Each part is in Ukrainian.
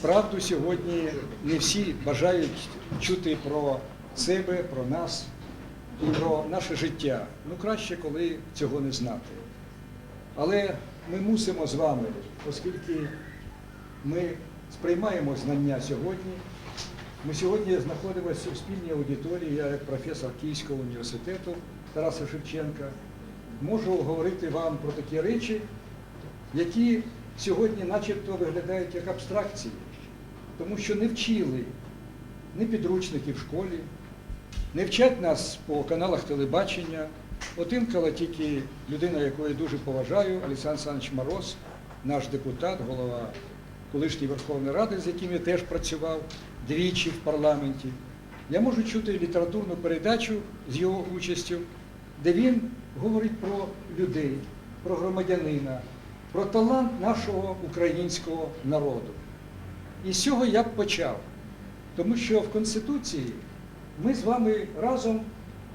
правду сьогодні не всі бажають чути про себе, про нас і про наше життя. Ну краще, коли цього не знати. Але ми мусимо з вами, оскільки ми сприймаємо знання сьогодні. Ми сьогодні знаходимося у спільній аудиторії, я як професор Київського університету Тараса Шевченка можу говорити вам про такі речі, які сьогодні начебто виглядають як абстракції, тому що не вчили ні підручники в школі, не вчать нас по каналах телебачення. От інколи тільки людина, яку я дуже поважаю, Олександр Олександрович Мороз, наш депутат, голова колишньої Верховної Ради, з яким я теж працював двічі в парламенті. Я можу чути літературну передачу з його участю, де він говорить про людей, про громадянина, про талант нашого українського народу. І з цього я б почав, тому що в Конституції ми з вами разом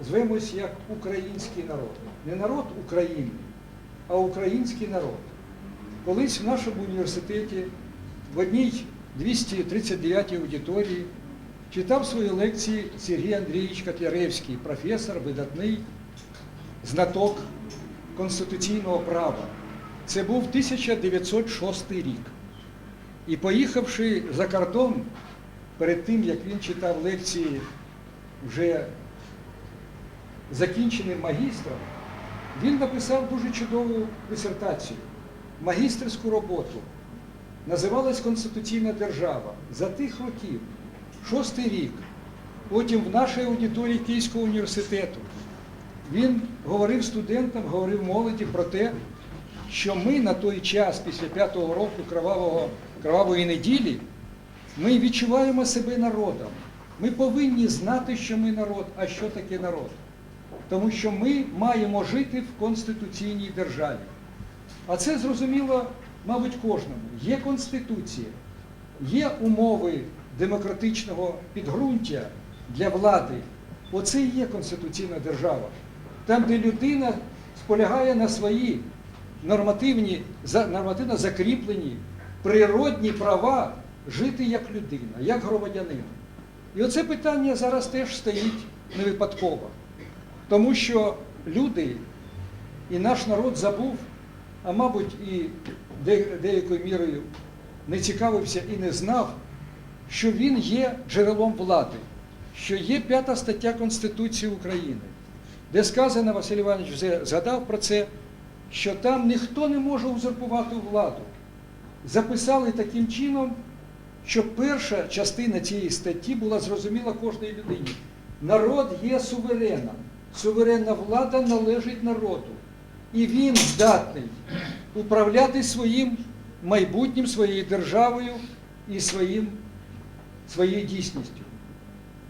звемось як український народ. Не народ України, а український народ. Колись в нашому університеті в одній 239 аудиторії читав свої лекції Сергій Андрійович Котляревський, професор, видатний знаток конституційного права. Це був 1906 рік. І поїхавши за кордон, перед тим, як він читав лекції вже закінченим магістром, він написав дуже чудову дисертацію, магістерську роботу. Називалась Конституційна держава за тих років, шостий рік. Потім в нашій аудиторії Київського університету він говорив студентам, говорив молоді про те, що ми на той час, після п'ятого року кровавого, кровавої неділі, ми відчуваємо себе народом. Ми повинні знати, що ми народ, а що таке народ. Тому що ми маємо жити в конституційній державі. А це зрозуміло, мабуть, кожному. Є Конституція, є умови демократичного підґрунтя для влади. Оце і є конституційна держава. Там, де людина сполягає на свої нормативні, нормативно закріплені природні права жити як людина, як громадянин. І оце питання зараз теж стоїть не випадково. Тому що люди і наш народ забув, а мабуть, і деякою мірою не цікавився і не знав, що він є джерелом влади, що є п'ята стаття Конституції України, де сказано, Василь Іванович вже згадав про це, що там ніхто не може узурпувати владу. Записали таким чином, щоб перша частина цієї статті була зрозуміла кожній людині. Народ є сувереном. Суверенна влада належить народу. І він здатний управляти своїм майбутнім, своєю державою і своїм, своєю дійсністю.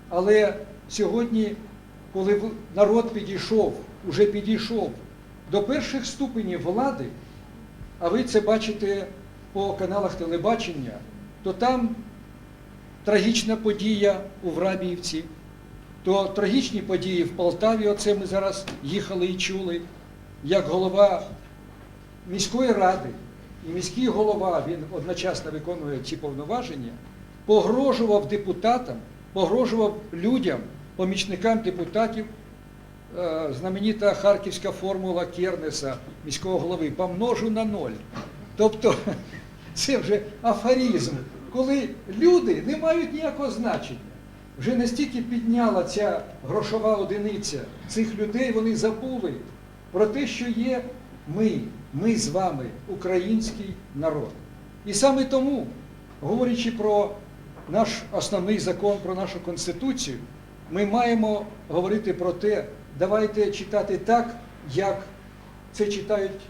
Але сьогодні, коли народ підійшов, уже підійшов до перших ступенів влади, а ви це бачите по каналах телебачення, то там трагічна подія у Врабіївці, то трагічні події в Полтаві, оце ми зараз їхали і чули, як голова міської ради і міський голова, він одночасно виконує ці повноваження, погрожував депутатам, погрожував людям, помічникам депутатів, е, знаменита харківська формула Кернеса, міського голови, помножу на ноль. Тобто це вже афоризм, коли люди не мають ніякого значення. Вже настільки підняла ця грошова одиниця цих людей, вони забули про те, що є ми, ми з вами, український народ. І саме тому, говорячи про наш основний закон, про нашу Конституцію, ми маємо говорити про те, давайте читати так, як це читають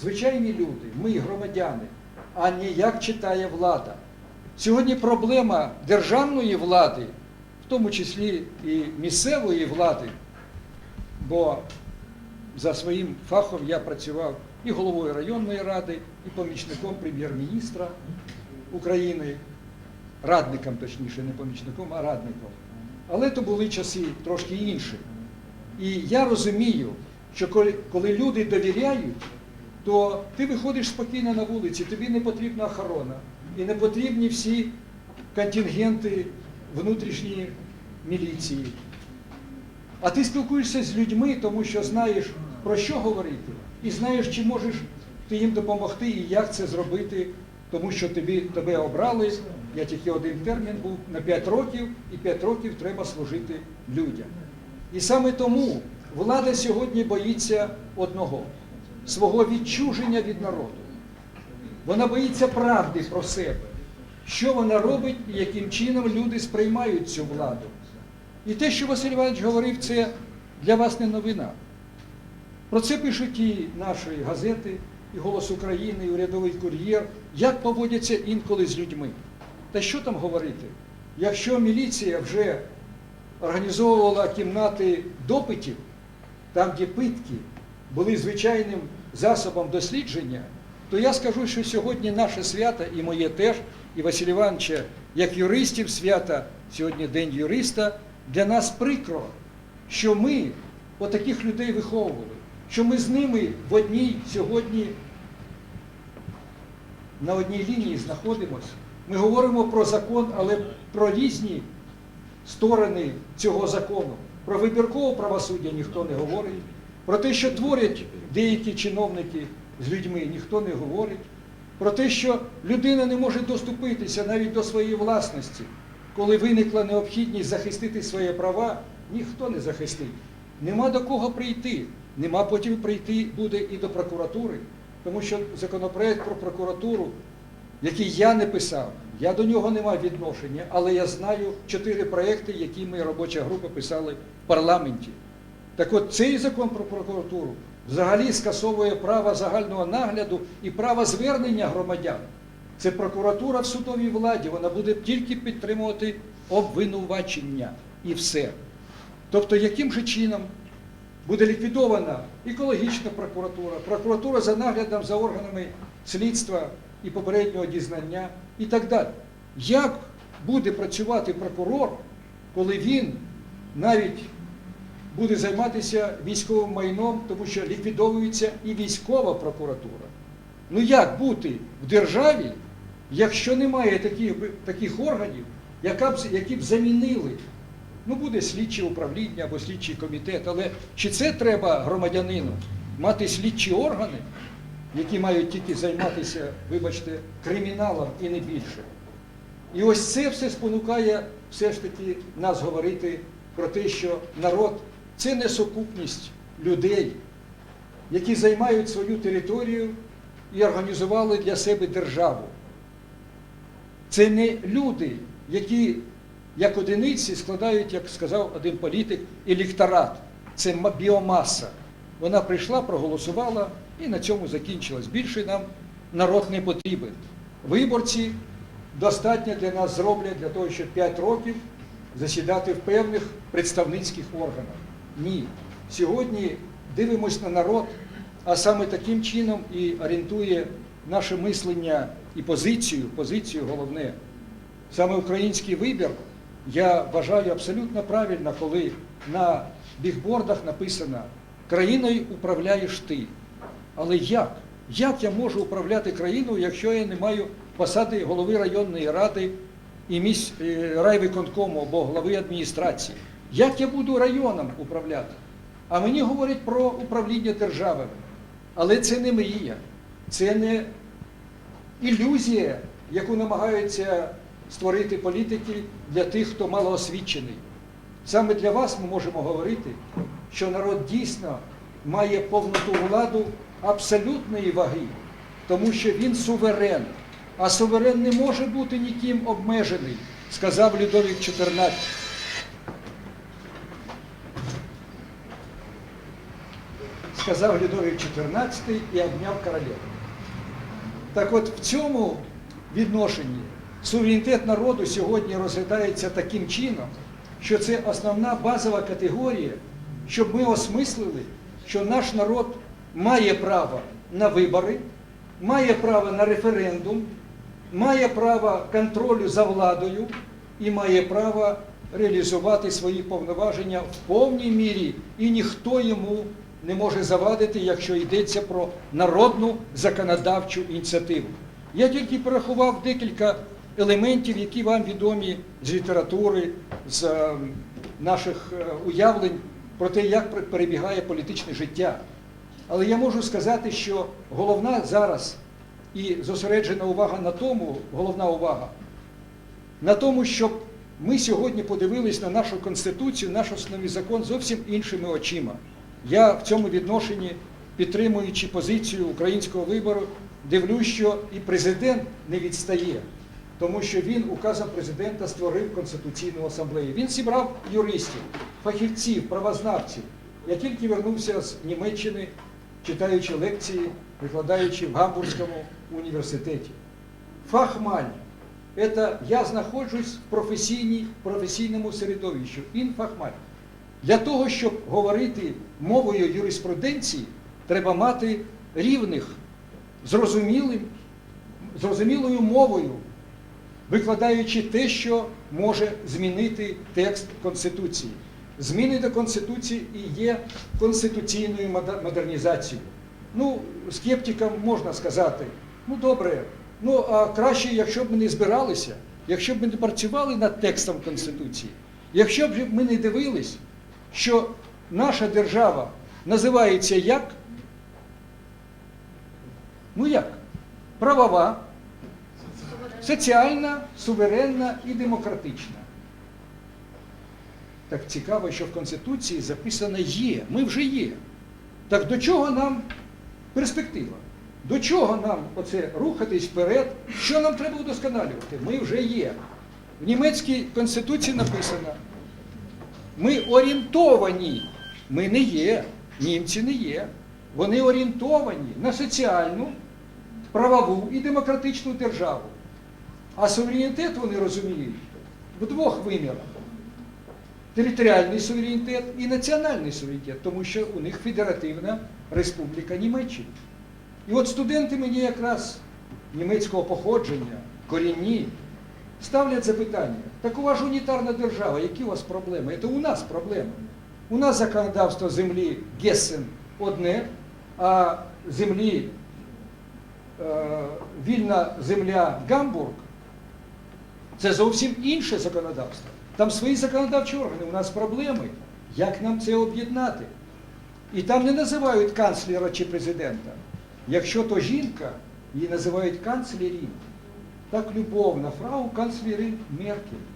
звичайні люди, ми, громадяни, а не як читає влада. Сьогодні проблема державної влади, в тому числі і місцевої влади, бо за своїм фахом я працював і головою районної ради, і помічником прем'єр-міністра України, радником, точніше, не помічником, а радником. Але то були часи трошки інші. І я розумію, що коли, люди довіряють, то ти виходиш спокійно на вулиці, тобі не потрібна охорона, і не потрібні всі контингенти внутрішньої міліції. А ти спілкуєшся з людьми, тому що знаєш, про що говорити, і знаєш, чи можеш ти їм допомогти і як це зробити, тому що тобі, тебе обрали, я тільки один термін був, на 5 років, і 5 років треба служити людям. І саме тому влада сьогодні боїться одного свого відчуження від народу. Вона боїться правди про себе, що вона робить і яким чином люди сприймають цю владу. І те, що Василь Іванович говорив, це для вас не новина. Про це пишуть і наші газети, і Голос України, і урядовий кур'єр, як поводяться інколи з людьми. Та що там говорити? Якщо міліція вже організовувала кімнати допитів, там, де питки були звичайним засобом дослідження, то я скажу, що сьогодні наше свято, і моє теж, і Василь Івановича, як юристів свята, сьогодні День юриста, для нас прикро, що ми отаких людей виховували, що ми з ними в одній сьогодні на одній лінії знаходимося. Ми говоримо про закон, але про різні сторони цього закону. Про вибіркове правосуддя ніхто не говорить. Про те, що творять деякі чиновники з людьми, ніхто не говорить. Про те, що людина не може доступитися навіть до своєї власності. Коли виникла необхідність захистити свої права, ніхто не захистить. Нема до кого прийти. Нема потім прийти буде і до прокуратури. Тому що законопроект про прокуратуру, який я не писав, я до нього не мав відношення, але я знаю чотири проекти, які ми робоча група писали в парламенті. Так от цей закон про прокуратуру взагалі скасовує право загального нагляду і право звернення громадян. Це прокуратура в судовій владі, вона буде тільки підтримувати обвинувачення і все. Тобто, яким же чином буде ліквідована екологічна прокуратура, прокуратура за наглядом за органами слідства і попереднього дізнання і так далі. Як буде працювати прокурор, коли він навіть буде займатися військовим майном, тому що ліквідовується і військова прокуратура? Ну як бути в державі, якщо немає таких, таких органів, які б замінили Ну, буде слідче управління або слідчий комітет, але чи це треба громадянину мати слідчі органи, які мають тільки займатися, вибачте, криміналом і не більше? І ось це все спонукає все ж таки нас говорити про те, що народ це не сукупність людей, які займають свою територію і організували для себе державу. Це не люди, які як одиниці складають, як сказав один політик, електорат. Це біомаса. Вона прийшла, проголосувала і на цьому закінчилось. Більше нам народ не потрібен. Виборці достатньо для нас зроблять для того, щоб 5 років засідати в певних представницьких органах. Ні. Сьогодні дивимось на народ, а саме таким чином і орієнтує наше мислення і позицію, позицію головне. Саме український вибір я вважаю абсолютно правильно, коли на бігбордах написано країною управляєш ти. Але як? Як я можу управляти країною, якщо я не маю посади голови районної ради і місь е, райвиконкому або глави адміністрації? Як я буду районом управляти? А мені говорять про управління державами. Але це не мрія, це не ілюзія, яку намагаються створити політики для тих, хто малоосвічений. Саме для вас ми можемо говорити, що народ дійсно має повноту владу абсолютної ваги, тому що він суверен. А суверен не може бути ніким обмежений, сказав Людовік XIV. Сказав Людовік XIV і обняв королеву. Так от в цьому відношенні суверенітет народу сьогодні розглядається таким чином, що це основна базова категорія, щоб ми осмислили, що наш народ має право на вибори, має право на референдум, має право контролю за владою і має право реалізувати свої повноваження в повній мірі, і ніхто йому не може завадити, якщо йдеться про народну законодавчу ініціативу. Я тільки порахував декілька елементів, які вам відомі з літератури, з е, наших е, уявлень про те, як перебігає політичне життя. Але я можу сказати, що головна зараз і зосереджена увага на тому, головна увага, на тому, щоб ми сьогодні подивились на нашу Конституцію, наш основний закон зовсім іншими очима. Я в цьому відношенні, підтримуючи позицію українського вибору, дивлюсь, що і президент не відстає, тому що він указом президента створив Конституційну асамблею. Він зібрав юристів, фахівців, правознавців. Я тільки вернувся з Німеччини, читаючи лекції, викладаючи в Гамбурзькому університеті. Фахмань. Это я знаходжусь в професійній, професійному середовищі, інфахмань. Для того, щоб говорити мовою юриспруденції, треба мати рівних, зрозумілим, зрозумілою мовою, викладаючи те, що може змінити текст Конституції. Зміни до Конституції і є конституційною модернізацією. Ну, скептикам можна сказати, ну добре, ну а краще, якщо б ми не збиралися, якщо б ми не працювали над текстом Конституції, якщо б ми не дивились, що наша держава називається як? Ну як? Правова, соціальна, суверенна і демократична. Так цікаво, що в Конституції записано є. Ми вже є. Так до чого нам перспектива? До чого нам оце рухатись вперед? Що нам треба удосконалювати? Ми вже є. В німецькій конституції написано: ми орієнтовані. Ми не є. Німці не є. Вони орієнтовані на соціальну, правову і демократичну державу. А суверенітет вони розуміють в двох вимірах територіальний суверенітет і національний суверенітет, тому що у них Федеративна Республіка Німеччини. І от студенти мені якраз німецького походження, корінні, ставлять запитання, так у вас ж унітарна держава, які у вас проблеми? Це у нас проблеми. У нас законодавство землі Гессен одне, а землі е, вільна земля Гамбург це зовсім інше законодавство. Там свої законодавчі органи, у нас проблеми. Як нам це об'єднати? І там не називають канцлера чи президента. Якщо то жінка, її називають канцлерів. Так любовна фрау канцлерин Меркель.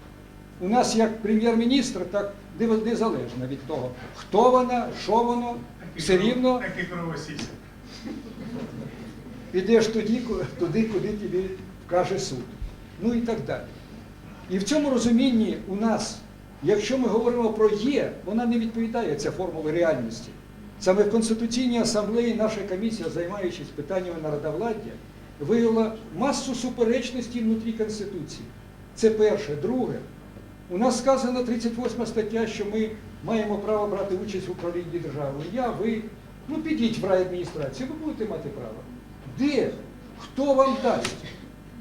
У нас як прем'єр-міністр, так незалежно від того, хто вона, що воно, все рівно підеш тоді, туди, куди тобі вкаже суд. Ну і так далі. І в цьому розумінні у нас, якщо ми говоримо про є, вона не відповідає ця формула реальності. Саме в Конституційній асамблеї наша комісія, займаючись питаннями народовладдя, виявила масу суперечностей внутрі Конституції. Це перше. Друге, у нас сказано 38 стаття, що ми маємо право брати участь в управлінні державою. Я, ви, ну підіть в райадміністрацію, ви будете мати право. Де? Хто вам дасть?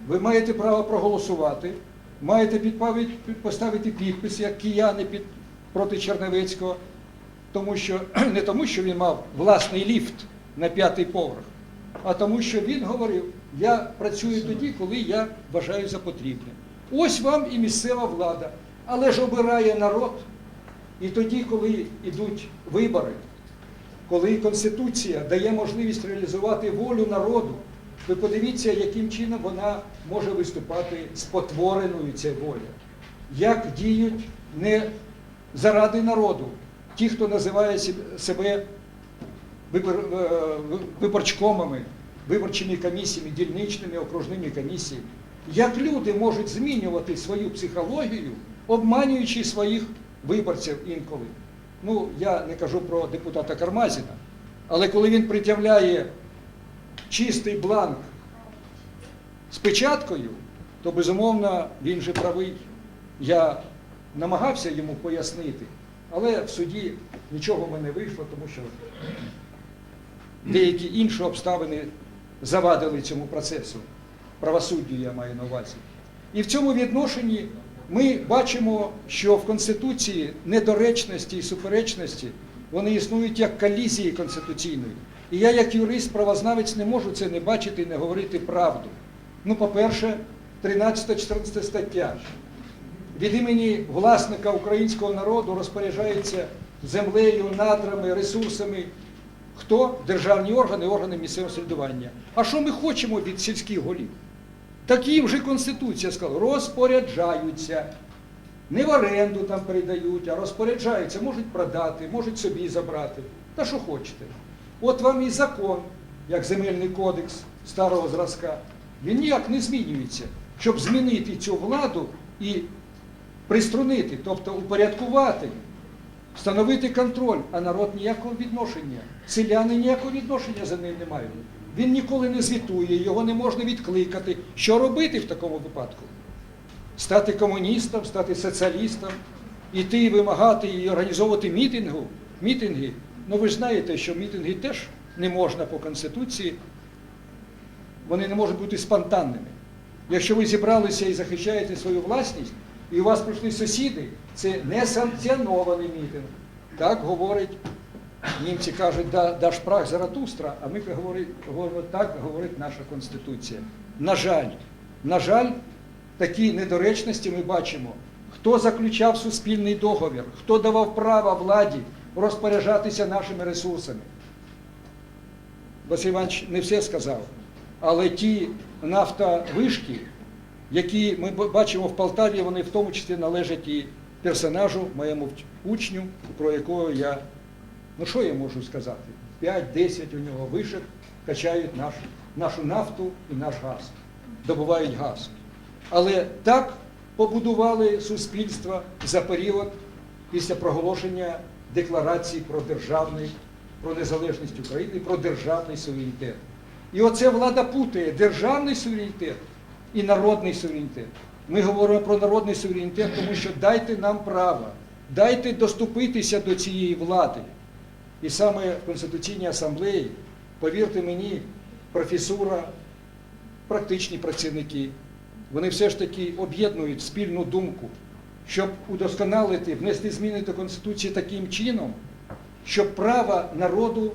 Ви маєте право проголосувати, маєте поставити підпис, як кияни під, проти Черневецького, тому що, не тому, що він мав власний ліфт на п'ятий поверх, а тому, що він говорив, я працюю тоді, коли я вважаю за потрібне. Ось вам і місцева влада, але ж обирає народ. І тоді, коли йдуть вибори, коли Конституція дає можливість реалізувати волю народу, ви подивіться, яким чином вона може виступати спотвореною ця воля. Як діють не заради народу ті, хто називає себе е, виборчкомами, виборчими комісіями, дільничними окружними комісіями. Як люди можуть змінювати свою психологію, обманюючи своїх виборців інколи. Ну, я не кажу про депутата Кармазіна, але коли він притягляє чистий бланк з печаткою, то безумовно він же правий. Я намагався йому пояснити, але в суді нічого в мене вийшло, тому що деякі інші обставини завадили цьому процесу. Правосуддю я маю на увазі. І в цьому відношенні ми бачимо, що в Конституції недоречності і суперечності вони існують як колізії конституційної. І я, як юрист, правознавець, не можу це не бачити і не говорити правду. Ну, по-перше, 13-14 стаття. Від імені власника українського народу розпоряджається землею, надрами, ресурсами. Хто? Державні органи, органи місцевого самоврядування. А що ми хочемо від сільських голів? Так їм же Конституція сказала, розпоряджаються. Не в оренду там передають, а розпоряджаються, можуть продати, можуть собі забрати. Та що хочете. От вам і закон, як земельний кодекс старого зразка, він ніяк не змінюється, щоб змінити цю владу і приструнити, тобто упорядкувати, встановити контроль, а народ ніякого відношення, селяни ніякого відношення за ним не мають. Він ніколи не звітує, його не можна відкликати. Що робити в такому випадку? Стати комуністом, стати соціалістом, іти вимагати і організовувати мітингу, мітинги. Ну ви знаєте, що мітинги теж не можна по Конституції, вони не можуть бути спонтанними. Якщо ви зібралися і захищаєте свою власність, і у вас прийшли сусіди, це не санкціонований мітинг. Так говорить, німці кажуть, да, да шпрах Заратустра, а ми говоримо, так, говорить наша Конституція. На жаль, на жаль, такі недоречності ми бачимо. Хто заключав суспільний договір, хто давав право владі розпоряджатися нашими ресурсами. Василь Іванович не все сказав, але ті нафтовишки, які ми бачимо в Полтаві, вони в тому числі належать і персонажу, моєму учню, про якого я, ну що я можу сказати, 5-10 у нього вишок качають наш, нашу нафту і наш газ, добувають газ. Але так побудували суспільство за період після проголошення декларації про державний, про незалежність України, про державний суверенітет. І оце влада путає державний суверенітет і народний суверенітет. Ми говоримо про народний суверенітет, тому що дайте нам право, дайте доступитися до цієї влади. І саме в Конституційній асамблеї, повірте мені, професура, практичні працівники, вони все ж таки об'єднують спільну думку, щоб удосконалити, внести зміни до Конституції таким чином, щоб право народу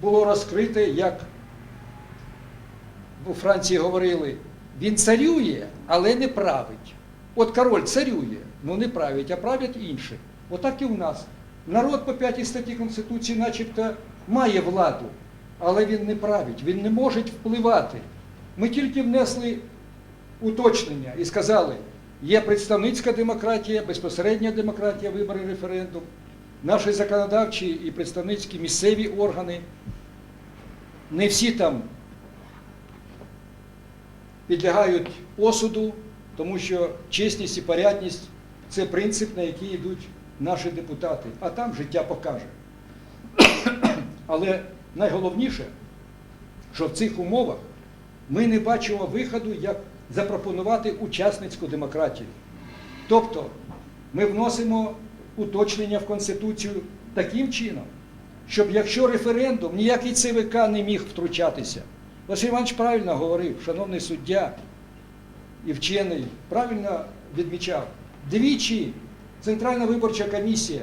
було розкрите, як у Франції говорили, він царює, але не править. От король царює, ну не править, а правлять інші. Отак і у нас. Народ по п'ятій статті Конституції начебто має владу, але він не править, він не може впливати. Ми тільки внесли уточнення і сказали, є представницька демократія, безпосередня демократія, вибори, референдум, наші законодавчі і представницькі місцеві органи. Не всі там підлягають осуду, тому що чесність і порядність це принцип, на який йдуть наші депутати, а там життя покаже. Але найголовніше, що в цих умовах ми не бачимо виходу, як запропонувати учасницьку демократію. Тобто ми вносимо уточнення в Конституцію таким чином, щоб якщо референдум, ніякий ЦВК не міг втручатися. Василь Іванович правильно говорив, шановний суддя і вчений, правильно відмічав, двічі Центральна виборча комісія,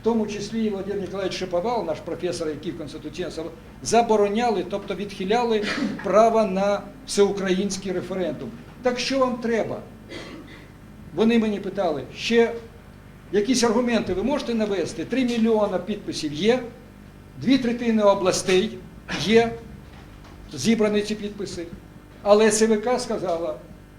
в тому числі і Владимир Ніколаївич Шиповал, наш професор, який в Конституційному забороняли, тобто відхиляли право на всеукраїнський референдум. Так що вам треба? Вони мені питали, ще якісь аргументи ви можете навести? Три мільйона підписів є, дві третини областей є, зібрані ці підписи. Але ЦВК сказала,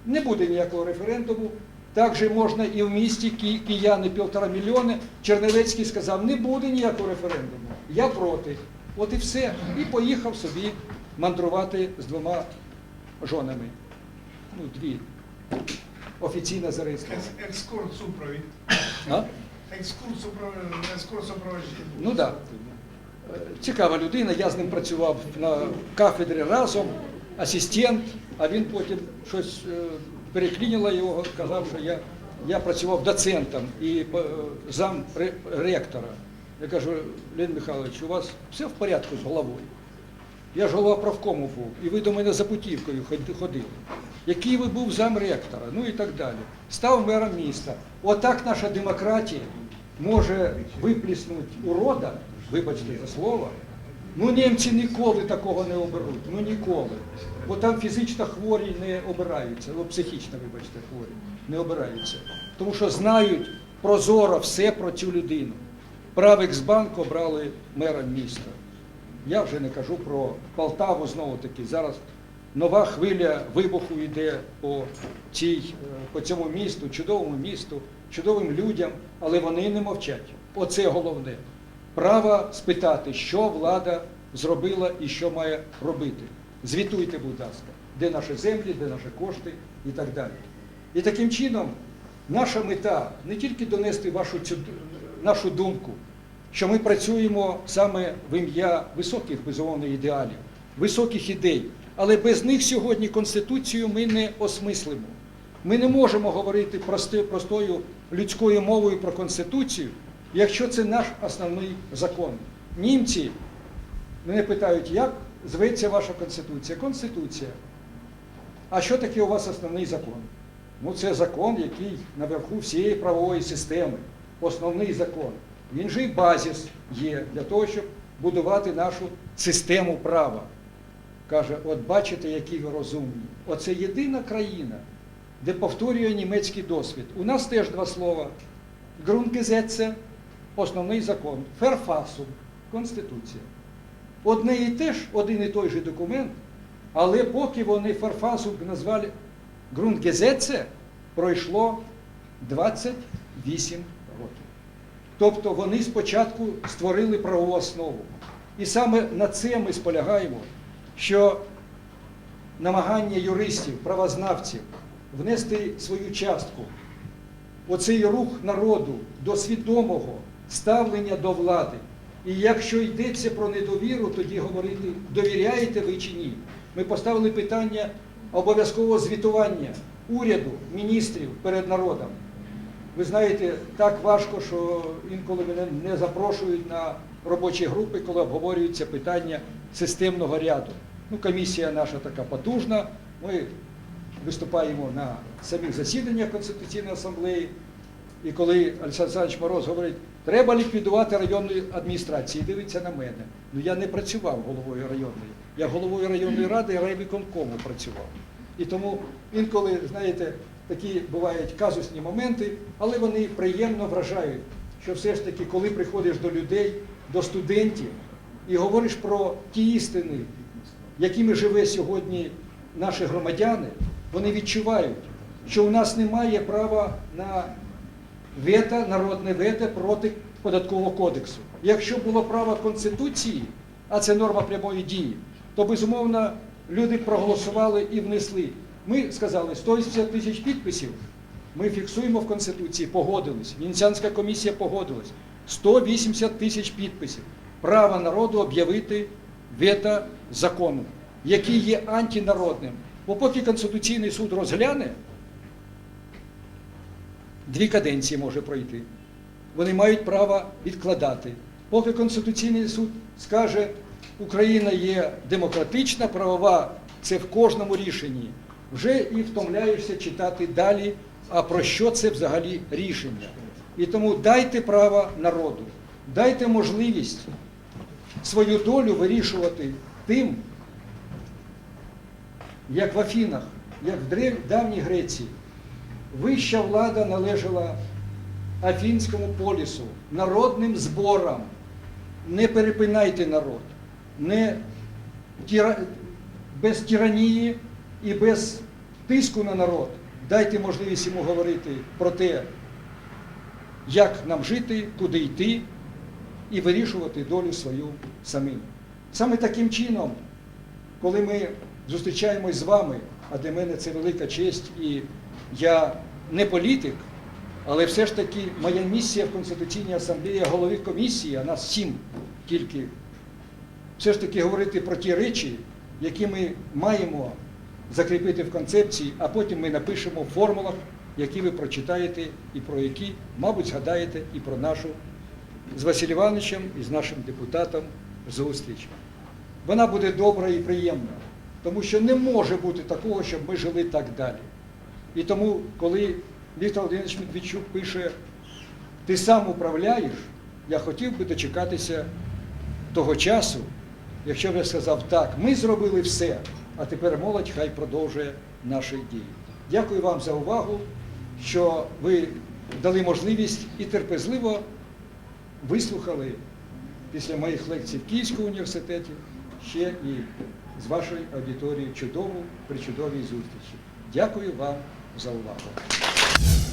не буде ніякого референдуму. Також можна і в місті Ки- кияни півтора мільйони. Черневецький сказав, не буде ніякого референдуму. Я проти. От і все. І поїхав собі мандрувати з двома жонами. Ну, дві. Офіційно зареєстровані. Екс- Екскурс супровід. Екскурс супровід. Супроводження. Ну так. Да. Е, Цікава людина, я з ним працював на кафедрі разом, асистент, а він потім щось е, його, казав, що я, я працював доцентом і е, зам ректора. Я кажу, Леонід Михайлович, у вас все в порядку з головою? Я ж голова правкому був, і ви до мене за путівкою ходили. Який ви був замректора, ну і так далі. Став мером міста. Отак наша демократія може випліснути урода, вибачте за слово, Ну, німці ніколи такого не оберуть. Ну ніколи. Бо там фізично хворі не обираються, ну, психічно, вибачте, хворі не обираються. Тому що знають прозоро все про цю людину. Правексбанк обрали мером міста. Я вже не кажу про Полтаву знову таки. Зараз нова хвиля вибуху йде по, цій, е, по цьому місту, чудовому місту, чудовим людям, але вони не мовчать. Оце головне. Право спитати, що влада зробила і що має робити. Звітуйте, будь ласка, де наші землі, де наші кошти і так далі. І таким чином наша мета не тільки донести вашу цю, нашу думку, що ми працюємо саме в ім'я високих, безумовно, ідеалів, високих ідей, але без них сьогодні Конституцію ми не осмислимо. Ми не можемо говорити простою людською мовою про Конституцію, якщо це наш основний закон. Німці мене питають, як зветься ваша Конституція? Конституція. А що таке у вас основний закон? Ну, це закон, який наверху всієї правової системи, основний закон. Він же і базис є для того, щоб будувати нашу систему права. Каже, от бачите, які ви розумні. Оце єдина країна, де повторює німецький досвід. У нас теж два слова. Grundgesetze – основний закон, Verfassung – Конституція. Одне і те ж, один і той же документ, але поки вони Verfassung назвали Grundgesetze, пройшло 28 років. Тобто вони спочатку створили правову основу. І саме на це ми сполягаємо, що намагання юристів, правознавців внести свою частку оцей рух народу до свідомого ставлення до влади. І якщо йдеться про недовіру, тоді говорити, довіряєте ви чи ні. Ми поставили питання обов'язкового звітування уряду, міністрів перед народом. Ви знаєте, так важко, що інколи мене не запрошують на робочі групи, коли обговорюються питання системного ряду. Ну, комісія наша така потужна. Ми виступаємо на самих засіданнях Конституційної асамблеї. І коли Олександр Олександрович Мороз говорить, треба ліквідувати районну адміністрацію, дивиться на мене. Ну я не працював головою районної. Я головою районної ради райвиконкому працював. І тому інколи, знаєте, такі бувають казусні моменти, але вони приємно вражають, що все ж таки, коли приходиш до людей, до студентів і говориш про ті істини, якими живе сьогодні наші громадяни, вони відчувають, що у нас немає права на вето, народне вето проти податкового кодексу. Якщо було право Конституції, а це норма прямої дії, то безумовно люди проголосували і внесли. Ми сказали 180 тисяч підписів. Ми фіксуємо в Конституції, погодились. Венеціанська комісія погодилась. 180 тисяч підписів. Право народу об'явити вето закону, який є антинародним. Бо поки Конституційний суд розгляне, дві каденції може пройти. Вони мають право відкладати. Поки Конституційний суд скаже, Україна є демократична, правова, це в кожному рішенні. Вже і втомляєшся читати далі, а про що це взагалі рішення. І тому дайте право народу, дайте можливість свою долю вирішувати тим, як в Афінах, як в давній Греції. Вища влада належала Афінському полісу, народним зборам. Не перепинайте народ, не тіра... без тиранії і без тиску на народ. Дайте можливість йому говорити про те, як нам жити, куди йти і вирішувати долю свою самим. Саме таким чином, коли ми зустрічаємось з вами, а для мене це велика честь, і я не політик, але все ж таки моя місія в Конституційній асамблеї, я голові комісії, а нас сім тільки, все ж таки говорити про ті речі, які ми маємо закріпити в концепції, а потім ми напишемо в формулах, які ви прочитаєте і про які, мабуть, згадаєте і про нашу з Василь Івановичем і з нашим депутатом зустріч. Вона буде добра і приємна, тому що не може бути такого, щоб ми жили так далі. І тому, коли Віктор Володимирович Медведчук пише, ти сам управляєш, я хотів би дочекатися того часу, якщо б я сказав так, ми зробили все, а тепер молодь хай продовжує наші дії. Дякую вам за увагу, що ви дали можливість і терпезливо вислухали після моїх лекцій в Київському університеті ще і з вашою аудиторією чудову, причудовій зустрічі. Дякую вам за увагу.